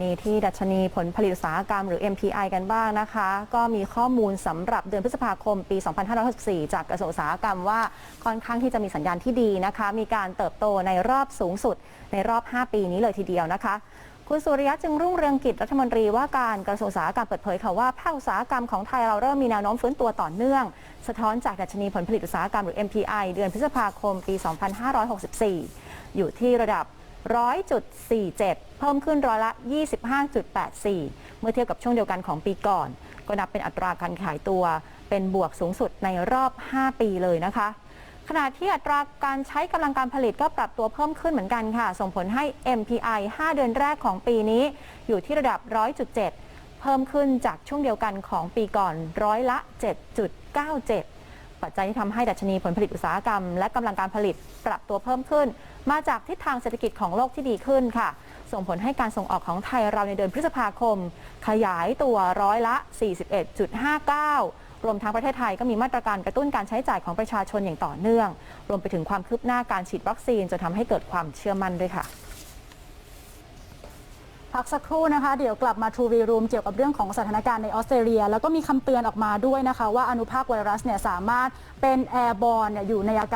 นี่ที่ดัชนีผลผลิตอุตสาหกรรมหรือ MPI กันบ้างนะคะ ก็มีข้อมูลสำหรับเดือนพฤษภาคมปี 2564 จากกระทรวงอุตสาหกรรมว่าค่อนข้างที่จะมีสัญญาณที่ดีนะคะ มีการเติบโตในรอบสูงสุดในรอบ 5 ปีนี้เลยทีเดียวนะคะคุณสุริยะจึงรุ่งเรืองกิจรัฐมนตรีว่าการกระทรวงอุตสาหกรรมเปิดเผยค่ะว่าภาคอุตสาหกรรมของไทยเราเริ่มมีแนวโน้มฟื้นตัวต่อเนื่อง สะท้อนจากดัชนีผลผลิตอุตสาหกรรมหรือ MPI เดือนพฤษภาคมปี 2564 อยู่ที่ระดับ 100.47 เพิ่มขึ้นร้อยละ 25.84 เมื่อเทียบกับช่วงเดียวกันของปีก่อน ก็นับเป็นอัตราการขายตัว เป็นบวกสูงสุดในรอบ 5 ปีเลยนะคะ ขณะที่อัตราการใช้กำลังการผลิตก็ปรับตัวเพิ่มขึ้นเหมือนกันค่ะ ส่งผลให้ MPI 5 เดือนแรกของปีนี้ อยู่ที่ระดับ 100.7 เพิ่มขึ้นจากช่วงเดียวกันของปีก่อนร้อยละ 7.97 ปัจจัยที่ทำให้ดัชนีผลผลิตอุตสาหกรรม และกำลังการผลิตปรับตัวเพิ่มขึ้น มาจากทิศทางเศรษฐกิจของโลกที่ดีขึ้นค่ะ ส่งผลให้การส่งออกของไทยเราในเดือนพฤษภาคม ขยายตัวร้อยละ 41.59รวมทั้งประเทศไทยก็มีมาตรการกระตุ้นการใช้จ่ายของประชาชนอย่างต่อเนื่อง รวมไปถึงความคืบหน้าการฉีดวัคซีนจนทำให้เกิดความเชื่อมั่นด้วยค่ะ พักสักครู่นะคะ เดี๋ยวกลับมา True v Room เกี่ยวกับเรื่องของสถานการณ์ในออสเตรเลีย แล้วก็มีคำเตือนออกมาด้วยนะคะ ว่าอนุภาคไวรัสเนี่ยสามารถเป็นแอร์บอลอยู่ในอากาศ